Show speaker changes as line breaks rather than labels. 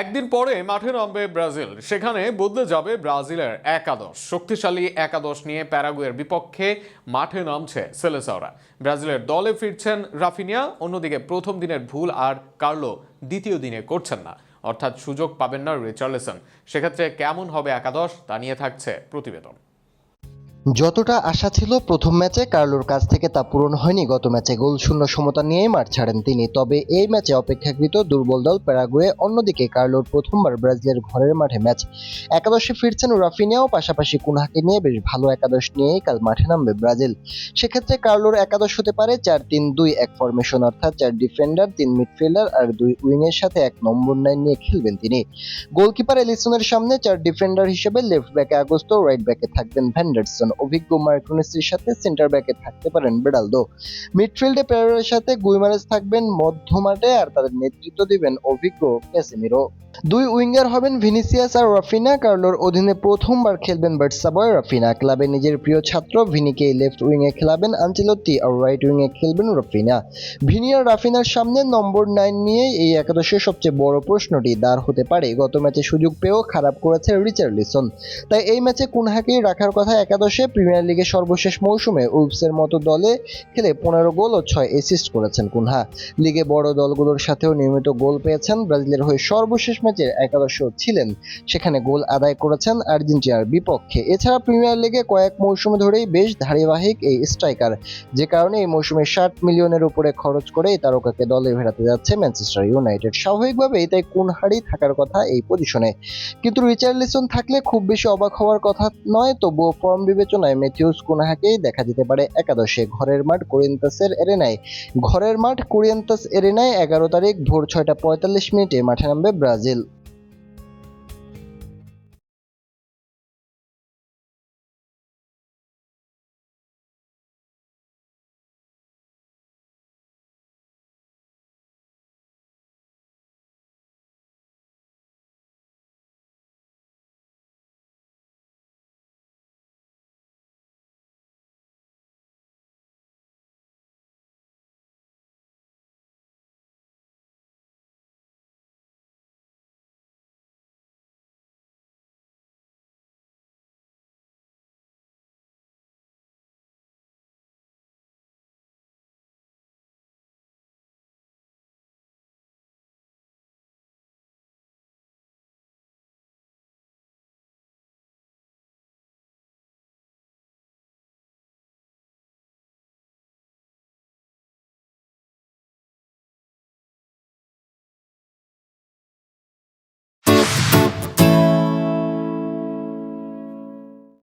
একদিন পরে মাঠে নামবে ব্রাজিল। সেখানে বদলে যাবে ব্রাজিলের একাদশ। শক্তিশালী একাদশ নিয়ে প্যারাগুয়ের বিপক্ষে মাঠে নামছে সেলেসাওরা। ব্রাজিলের দলে ফিরছেন রাফিনিয়া, অন্যদিকে প্রথম দিনের ভুল আর কার্লো দ্বিতীয় দিনে করছেন না। অর্থাৎ সুযোগ পাবেন না রিচার্লেসন। সেক্ষেত্রে কেমন হবে একাদশ তা নিয়ে থাকছে প্রতিবেদন।
যতটা আশা ছিল প্রথম ম্যাচে কার্লোর কাছ থেকে তা পূরণ হয়নি। গত ম্যাচে গোল শূন্য সমতা নিয়েই মাঠ ছাড়েন তিনি। তবে এই ম্যাচে অপেক্ষাকৃত দুর্বল দল প্যারাগুয়ে অন্যদিকে কার্লোর প্রথমবার ব্রাজিলের ঘরের মাঠে ম্যাচ একাদশে ফিরছেন রাফিনিয়াও। পাশাপাশি কুনহাকে নিয়ে বেশ ভালো একাদশ নিয়েই কাল মাঠে নামবে ব্রাজিল। সেক্ষেত্রে কার্লোর একাদশ হতে পারে চার তিন দুই এক ফরমেশন অর্থাৎ চার ডিফেন্ডার তিন মিডফিল্ডার আর দুই উইংয়ের সাথে এক নম্বর নাইন নিয়ে খেলবেন তিনি। গোলকিপার এলিসনের সামনে চার ডিফেন্ডার হিসেবে লেফট ব্যাকে আগস্ত রাইট ব্যাকে থাকবেন ভ্যান্ডারসন। অভিজ্ঞ মার্কুনেসের সাথে সেন্টার ব্যাকে থাকতে পারেন বেডালদো মিডফিল্ডে পেরের সাথে গুইমারেস থাকবেন মধ্যমাঠে আর তাদের নেতৃত্ব দিবেন অভিজ্ঞ ক্যাসেমিরো। দুই উইঙ্গার হবেন ভিনিসিয়াস আর রাফিনা কার্লোর অধীনে প্রথমবার খেলবেন বার্সাবয় রাফিনা ক্লাবে নিজের প্রিয় ছাত্র ভিনিকে লেফট উইংয়ে খেলাবেন আঞ্চেলত্তি, আর রাইট উইংয়ে খেলবেন রাফিনা। ভিনি আর রাফিনার সামনে নম্বর নাইন নিয়ে এই একাদশের সবচেয়ে বড় প্রশ্নটি দাঁড় হতে পারে। গত ম্যাচে সুযোগ পেয়েও খারাপ করেছে রিচার্লিসন। তাই এই ম্যাচে কুনহাকেই রাখার কথা একাদশে প্রিমিয়ার লিগের সর্বশেষ মৌসুমে উলফসের মতো দলে খেলে পনেরো গোল ও ছয় অ্যাসিস্ট করেছেন কুনহা। লিগে বড় দলগুলোর সাথেও নিয়মিত গোল পেয়েছেন ব্রাজিলের হয়ে সর্বশেষ ম্যাচে একাদশ ছিলেন। সেখানে গোল আদায় করেছেন আর্জেন্টিনার বিপক্ষে। এছাড়া প্রিমিয়ার লিগে কয়েক মৌসুম ধরেই বেশ ধারাবাহিক এই স্ট্রাইকার, যে কারণে এই মৌসুমে ষাট মিলিয়নের উপরে খরচ করে এই তারকাকে দলে ফেরাতে যাচ্ছে ম্যানচেস্টার ইউনাইটেড। স্বাভাবিকভাবেই তাই কুনহারই থাকার কথা এই পজিশনে। কিন্তু রিচার্লিসন থাকলে খুব বেশি অবাক হওয়ার কথা নয়, তবুও ফর্ম বিবেচনায় ম্যাথিউস কুনাহাকেই দেখা যেতে পারে একাদশে। ঘরের মাঠ কোরিয়েন্তাসের এরেনায়। ঘরের মাঠ কোরিয়েন্তাস এরেনায় এগারো তারিখ ভোর ছয়টা পঁয়তাল্লিশ মিনিটে মাঠে নামবে ব্রাজিল।